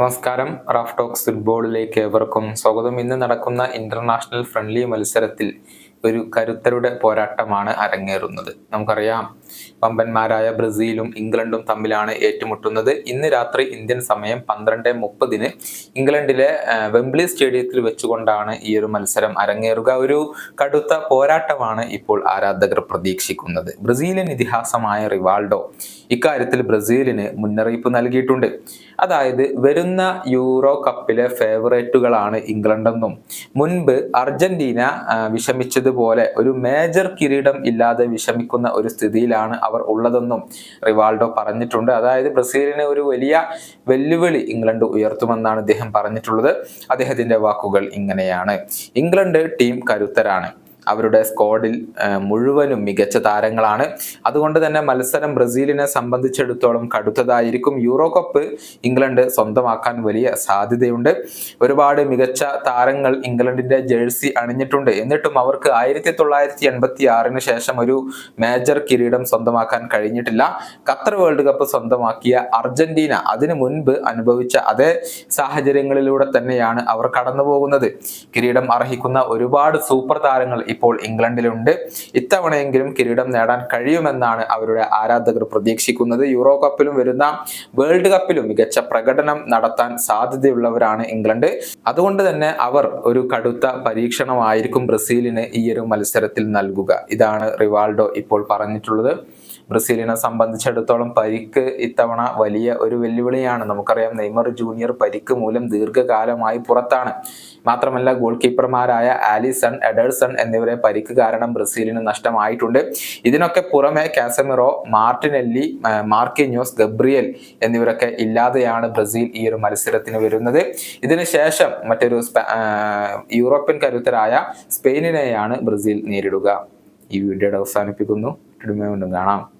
നമസ്കാരം. Raf talks ഫുട്ബോളിലേക്ക് ഏവർക്കും സ്വാഗതം. ഇന്ന് നടക്കുന്ന ഇന്റർനാഷണൽ ഫ്രണ്ട്ലി മത്സരത്തിൽ ഒരു കരുത്തരുടെ പോരാട്ടമാണ് അരങ്ങേറുന്നത്. നമുക്കറിയാം വമ്പന്മാരായ ബ്രസീലും ഇംഗ്ലണ്ടും തമ്മിലാണ് ഏറ്റുമുട്ടുന്നത്. ഇന്ന് രാത്രി ഇന്ത്യൻ സമയം പന്ത്രണ്ട് മുപ്പതിന് ഇംഗ്ലണ്ടിലെ വെംബ്ലി സ്റ്റേഡിയത്തിൽ വെച്ചുകൊണ്ടാണ് ഈ ഒരു മത്സരം അരങ്ങേറുക. ഒരു കടുത്ത പോരാട്ടമാണ് ഇപ്പോൾ ആരാധകർ പ്രതീക്ഷിക്കുന്നത്. ബ്രസീലിൻ ഇതിഹാസമായ റിവാൾഡോ ഇക്കാര്യത്തിൽ ബ്രസീലിന് മുന്നറിയിപ്പ് നൽകിയിട്ടുണ്ട്. അതായത് വരുന്ന യൂറോ കപ്പിലെ ഫേവറേറ്റുകളാണ് ഇംഗ്ലണ്ടെന്നും മുൻപ് അർജന്റീന വിഷമിച്ചതുപോലെ ഒരു മേജർ കിരീടം ഇല്ലാതെ വിഷമിക്കുന്ന ഒരു സ്ഥിതിയിലാണ് അവർ ഉള്ളതെന്നും റിവാൾഡോ പറഞ്ഞിട്ടുണ്ട്. അതായത് ബ്രസീലിന് ഒരു വലിയ വെല്ലുവിളി ഇംഗ്ലണ്ട് ഉയർത്തുമെന്നാണ് അദ്ദേഹം പറഞ്ഞിട്ടുള്ളത്. അദ്ദേഹത്തിന്റെ വാക്കുകൾ ഇങ്ങനെയാണ്. ഇംഗ്ലണ്ട് ടീം കരുത്തരാണ്. അവരുടെ സ്ക്വാഡിൽ മുഴുവനും മികച്ച താരങ്ങളാണ്. അതുകൊണ്ട് തന്നെ മത്സരം ബ്രസീലിനെ സംബന്ധിച്ചിടത്തോളം കടുത്തതായിരിക്കും. യൂറോ കപ്പ് ഇംഗ്ലണ്ട് സ്വന്തമാക്കാൻ വലിയ സാധ്യതയുണ്ട്. ഒരുപാട് മികച്ച താരങ്ങൾ ഇംഗ്ലണ്ടിന്റെ ജേഴ്സി അണിഞ്ഞിട്ടുണ്ട്. എന്നിട്ടും അവർക്ക് ആയിരത്തി തൊള്ളായിരത്തി എൺപത്തി ആറിന് ശേഷം ഒരു മേജർ കിരീടം സ്വന്തമാക്കാൻ കഴിഞ്ഞിട്ടില്ല. ഖത്തർ വേൾഡ് കപ്പ് സ്വന്തമാക്കിയ അർജന്റീന അതിനു മുൻപ് അനുഭവിച്ച അതേ സാഹചര്യങ്ങളിലൂടെ തന്നെയാണ് അവർ കടന്നു പോകുന്നത് കിരീടം അർഹിക്കുന്ന ഒരുപാട് സൂപ്പർ താരങ്ങൾ ഇപ്പോൾ ഇംഗ്ലണ്ടിലുണ്ട്. ഇത്തവണയെങ്കിലും കിരീടം നേടാൻ കഴിയുമെന്നാണ് അവരുടെ ആരാധകർ പ്രതീക്ഷിക്കുന്നത്. യൂറോ കപ്പിലും വരുന്ന വേൾഡ് കപ്പിലും മികച്ച പ്രകടനം നടത്താൻ സാധ്യതയുള്ളവരാണ് ഇംഗ്ലണ്ട്. അതുകൊണ്ട് തന്നെ അവർ ഒരു കടുത്ത പരീക്ഷണമായിരിക്കും ബ്രസീലിന് ഈ ഒരു മത്സരത്തിൽ നൽകുക. ഇതാണ് റിവാൾഡോ ഇപ്പോൾ പറഞ്ഞിട്ടുള്ളത്. ബ്രസീലിനെ സംബന്ധിച്ചിടത്തോളം പരിക്ക് ഇത്തവണ വലിയ ഒരു വെല്ലുവിളിയാണ്. നമുക്കറിയാം നെയ്മർ ജൂനിയർ പരിക്ക് മൂലം ദീർഘകാലമായി പുറത്താണ്. മാത്രമല്ല ഗോൾ കീപ്പർമാരായ ആലിസൺ എഡേഴ്സൺ എന്നിവരെ പരിക്ക് കാരണം ബ്രസീലിന് നഷ്ടമായിട്ടുണ്ട്. ഇതിനൊക്കെ പുറമെ കാസമിറോ മാർട്ടിനെല്ലി മാർക്കിന്യൂസ് ഗബ്രിയൽ എന്നിവരൊക്കെ ഇല്ലാതെയാണ് ബ്രസീൽ ഈ ഒരു മത്സരത്തിന് വരുന്നത്. ഇതിനുശേഷം മറ്റൊരു യൂറോപ്യൻ കരുത്തരായ സ്പെയിനിനെയാണ് ബ്രസീൽ നേരിടുക. ഈ വീഡിയോയുടെ അവസാനിപ്പിക്കുന്നു. വീണ്ടും കാണാം.